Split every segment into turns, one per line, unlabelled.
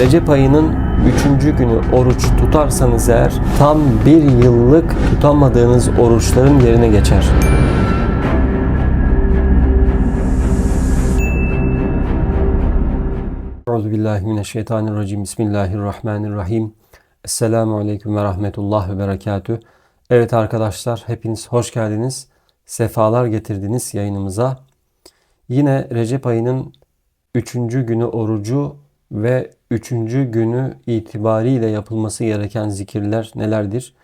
Recep ayının 3. günü oruç tutarsanız eğer tam bir yıllık tutamadığınız oruçların yerine geçer. Euzubillahimineşşeytanirracim. Bismillahirrahmanirrahim. Esselamu Aleyküm ve Rahmetullah ve Berekatüh. Evet arkadaşlar hepiniz hoş geldiniz. Sefalar getirdiniz yayınımıza. Yine Recep ayının 3. günü orucu ve 3. günü itibariyle yapılması gereken zikirler nelerdir?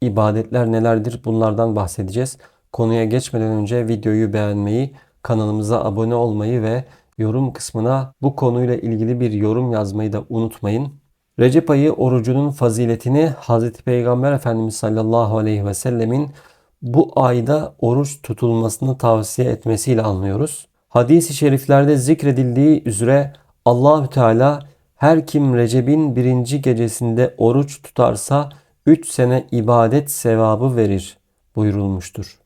İbadetler nelerdir? Bunlardan bahsedeceğiz. Konuya geçmeden önce videoyu beğenmeyi, kanalımıza abone olmayı ve yorum kısmına bu konuyla ilgili bir yorum yazmayı da unutmayın. Recep ayı orucunun faziletini Hz. Peygamber Efendimiz sallallahu aleyhi ve sellemin bu ayda oruç tutulmasını tavsiye etmesiyle anlıyoruz. Hadis-i şeriflerde zikredildiği üzere Allahü Teala her kim Recep'in birinci gecesinde oruç tutarsa 3 sene ibadet sevabı verir buyurulmuştur.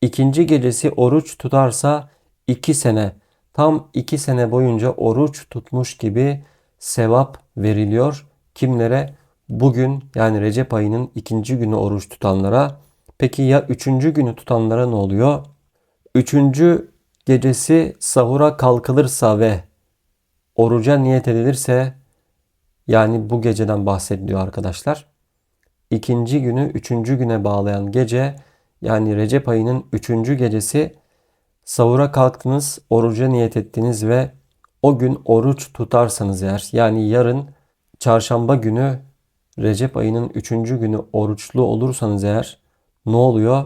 İkinci gecesi oruç tutarsa 2 sene tam 2 sene boyunca oruç tutmuş gibi sevap veriliyor. Kimlere? Bugün yani Recep ayının ikinci günü oruç tutanlara. Peki ya üçüncü günü tutanlara ne oluyor? Üçüncü gecesi sahura kalkılırsa ve oruca niyet edilirse yani bu geceden bahsediliyor arkadaşlar. İkinci günü üçüncü güne bağlayan gece yani Recep ayının üçüncü gecesi sahura kalktınız, oruca niyet ettiniz ve o gün oruç tutarsanız eğer yani yarın çarşamba günü Recep ayının üçüncü günü oruçlu olursanız eğer ne oluyor?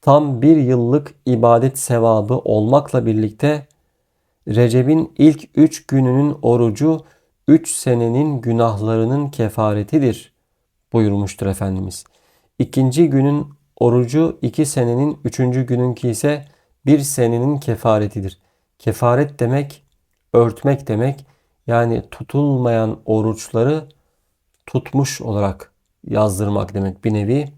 Tam bir yıllık ibadet sevabı olmakla birlikte Recep'in ilk üç gününün orucu üç senenin günahlarının kefaretidir buyurmuştur Efendimiz. İkinci günün orucu iki senenin, üçüncü gününki ise bir senenin kefaretidir. Kefaret demek örtmek demek. Yani tutulmayan oruçları tutmuş olarak yazdırmak demek bir nevi.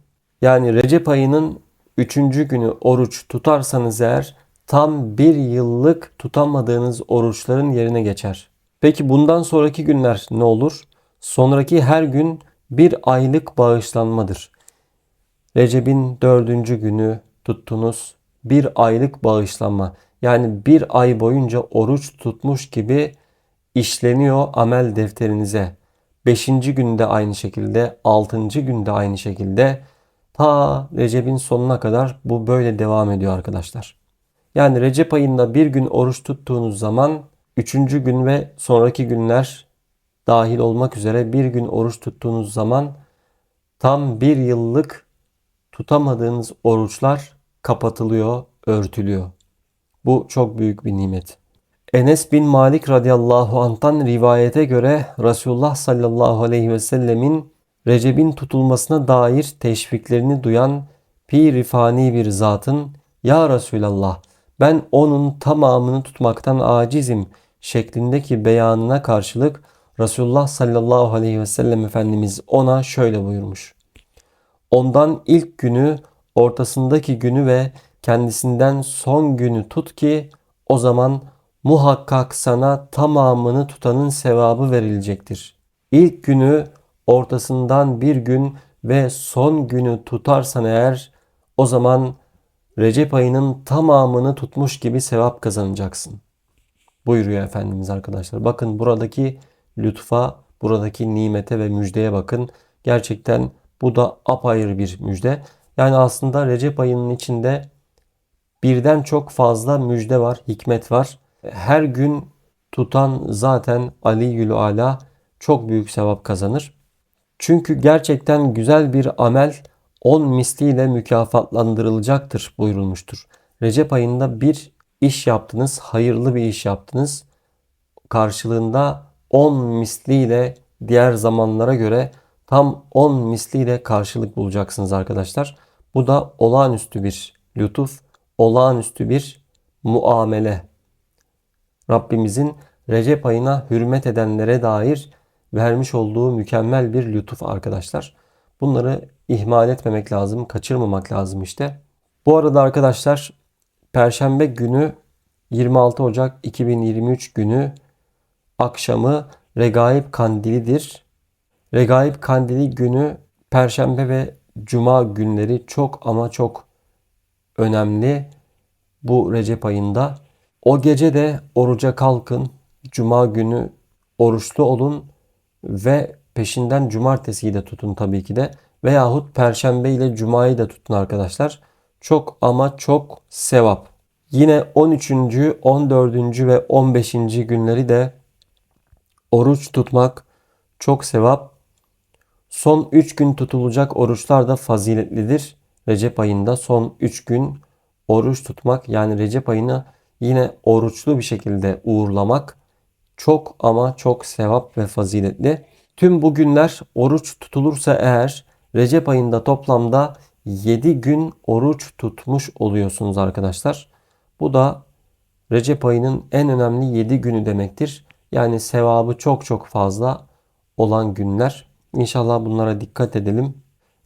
Yani Recep ayının üçüncü günü oruç tutarsanız eğer tam bir yıllık tutamadığınız oruçların yerine geçer. Peki bundan sonraki günler ne olur? Sonraki her gün bir aylık bağışlanmadır. Recep'in dördüncü günü tuttunuz bir aylık bağışlanma. Yani bir ay boyunca oruç tutmuş gibi işleniyor amel defterinize. Beşinci günde aynı şekilde, altıncı günde aynı şekilde ta Recep'in sonuna kadar bu böyle devam ediyor arkadaşlar. Yani Recep ayında bir gün oruç tuttuğunuz zaman üçüncü gün ve sonraki günler dahil olmak üzere bir gün oruç tuttuğunuz zaman tam bir yıllık tutamadığınız oruçlar kapatılıyor, örtülüyor. Bu çok büyük bir nimet. Enes bin Malik radıyallahu anh'tan rivayete göre Resulullah sallallahu aleyhi ve sellemin Recep'in tutulmasına dair teşviklerini duyan pirifani bir zatın Ya Resulallah ben onun tamamını tutmaktan acizim şeklindeki beyanına karşılık Resulullah sallallahu aleyhi ve sellem Efendimiz ona şöyle buyurmuş. Ondan ilk günü, ortasındaki günü ve kendisinden son günü tut ki o zaman muhakkak sana tamamını tutanın sevabı verilecektir. İlk günü, ortasından bir gün ve son günü tutarsan eğer o zaman Recep ayının tamamını tutmuş gibi sevap kazanacaksın. Buyuruyor Efendimiz arkadaşlar. Bakın buradaki lütfa, buradaki nimete ve müjdeye bakın. Gerçekten bu da apayrı bir müjde. Yani aslında Recep ayının içinde birden çok fazla müjde var, hikmet var. Her gün tutan zaten Ali Yülü Ala çok büyük sevap kazanır. Çünkü gerçekten güzel bir amel 10 misliyle mükafatlandırılacaktır buyurulmuştur. Recep ayında bir iş yaptınız, hayırlı bir iş yaptınız. Karşılığında 10 misliyle diğer zamanlara göre tam 10 misliyle karşılık bulacaksınız arkadaşlar. Bu da olağanüstü bir lütuf, olağanüstü bir muamele. Rabbimizin Recep ayına hürmet edenlere dair vermiş olduğu mükemmel bir lütuf arkadaşlar. Bunları ihmal etmemek lazım, kaçırmamak lazım işte. Bu arada arkadaşlar Perşembe günü 26 Ocak 2023 günü akşamı Regaib Kandilidir. Regaib Kandili günü Perşembe ve Cuma günleri çok ama çok önemli bu Recep ayında. O gece de oruca kalkın. Cuma günü oruçlu olun ve peşinden cumartesiyi de tutun tabii ki de. Veyahut perşembe ile cumayı da tutun arkadaşlar. Çok ama çok sevap. Yine 13. 14. ve 15. günleri de oruç tutmak çok sevap. Son 3 gün tutulacak oruçlar da faziletlidir. Recep ayında son 3 gün oruç tutmak yani Recep ayını yine oruçlu bir şekilde uğurlamak çok ama çok sevap ve faziletli. Tüm bu günler oruç tutulursa eğer Recep ayında toplamda 7 gün oruç tutmuş oluyorsunuz arkadaşlar. Bu da Recep ayının en önemli 7 günü demektir. Yani sevabı çok çok fazla olan günler. İnşallah bunlara dikkat edelim.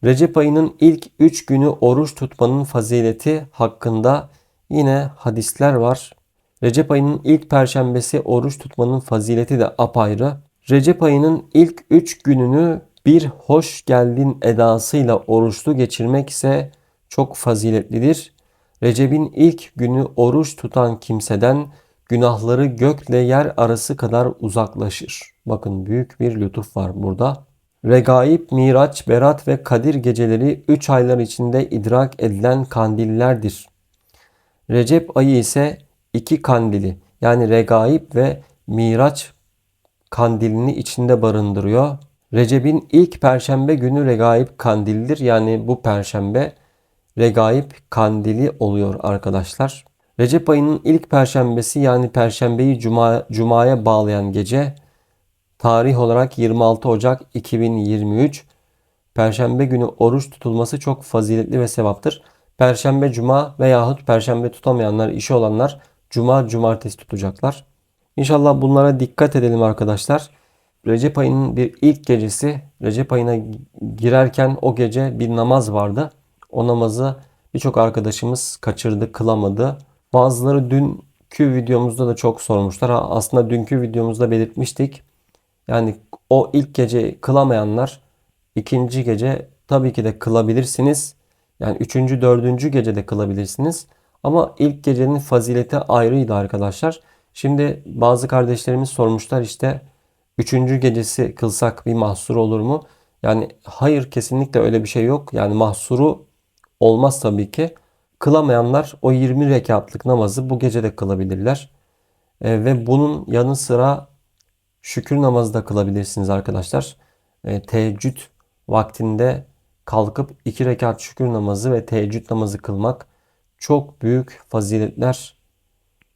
Recep ayının ilk 3 günü oruç tutmanın fazileti hakkında yine hadisler var. Recep ayının ilk perşembesi oruç tutmanın fazileti de apayrı. Recep ayının ilk 3 gününü bir hoş geldin edasıyla oruçlu geçirmek ise çok faziletlidir. Recep'in ilk günü oruç tutan kimseden günahları gökle yer arası kadar uzaklaşır. Bakın büyük bir lütuf var burada. Regaib, Miraç, Berat ve Kadir geceleri 3 aylar içinde idrak edilen kandillerdir. Recep ayı ise iki kandili yani Regaib ve Miraç kandilini içinde barındırıyor. Recep'in ilk perşembe günü Regaib kandildir. Yani bu perşembe Regaib kandili oluyor arkadaşlar. Recep ayının ilk perşembesi yani perşembeyi cuma, cumaya bağlayan gece tarih olarak 26 Ocak 2023 Perşembe günü oruç tutulması çok faziletli ve sevaptır. Perşembe, cuma veyahut perşembe tutamayanlar, işi olanlar cuma, cumartesi tutacaklar. İnşallah bunlara dikkat edelim arkadaşlar. Recep ayının bir ilk gecesi Recep ayına girerken o gece bir namaz vardı. O namazı birçok arkadaşımız kaçırdı, kılamadı. Bazıları dünkü videomuzda da çok sormuşlar. Aslında dünkü videomuzda belirtmiştik. Yani o ilk gece kılamayanlar ikinci gece tabii ki de kılabilirsiniz. Yani üçüncü, dördüncü gecede kılabilirsiniz. Ama ilk gecenin fazileti ayrıydı arkadaşlar. Şimdi bazı kardeşlerimiz sormuşlar işte üçüncü gecesi kılsak bir mahsur olur mu? Yani hayır kesinlikle öyle bir şey yok. Yani mahsuru olmaz tabii ki. Kılamayanlar o 20 rekatlık namazı bu gece de kılabilirler. E, ve bunun yanı sıra şükür namazı da kılabilirsiniz arkadaşlar. E, teheccüd vaktinde kalkıp iki rekat şükür namazı ve teheccüd namazı kılmak çok büyük faziletler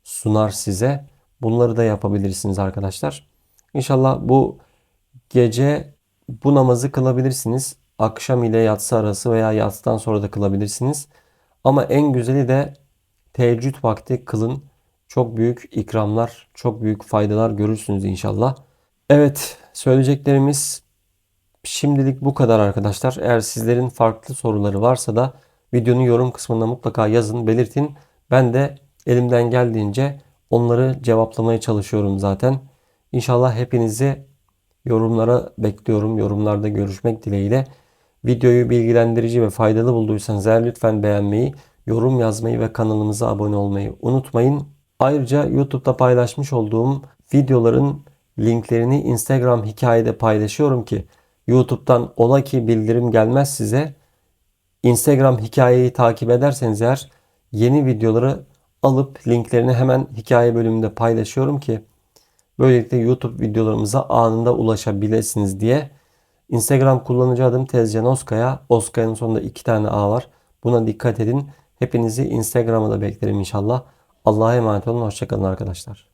sunar size. Bunları da yapabilirsiniz arkadaşlar. İnşallah bu gece bu namazı kılabilirsiniz. Akşam ile yatsı arası veya yatsıdan sonra da kılabilirsiniz. Ama en güzeli de teheccüd vakti kılın. Çok büyük ikramlar, çok büyük faydalar görürsünüz inşallah. Evet, söyleyeceklerimiz şimdilik bu kadar arkadaşlar. Eğer sizlerin farklı soruları varsa da videonun yorum kısmında mutlaka yazın, belirtin. Ben de elimden geldiğince onları cevaplamaya çalışıyorum zaten. İnşallah hepinizi yorumlara bekliyorum. Yorumlarda görüşmek dileğiyle. Videoyu bilgilendirici ve faydalı bulduysanız eğer lütfen beğenmeyi, yorum yazmayı ve kanalımıza abone olmayı unutmayın. Ayrıca YouTube'da paylaşmış olduğum videoların linklerini Instagram hikayede paylaşıyorum ki YouTube'dan ola ki bildirim gelmez size. Instagram hikayeyi takip ederseniz eğer yeni videoları alıp linklerini hemen hikaye bölümünde paylaşıyorum ki böylelikle YouTube videolarımıza anında ulaşabilirsiniz diye. Instagram kullanıcı adım Tezcan Oskaya. Oskaya'nın sonunda iki tane A var. Buna dikkat edin. Hepinizi Instagram'a da beklerim inşallah. Allah'a emanet olun. Hoşçakalın arkadaşlar.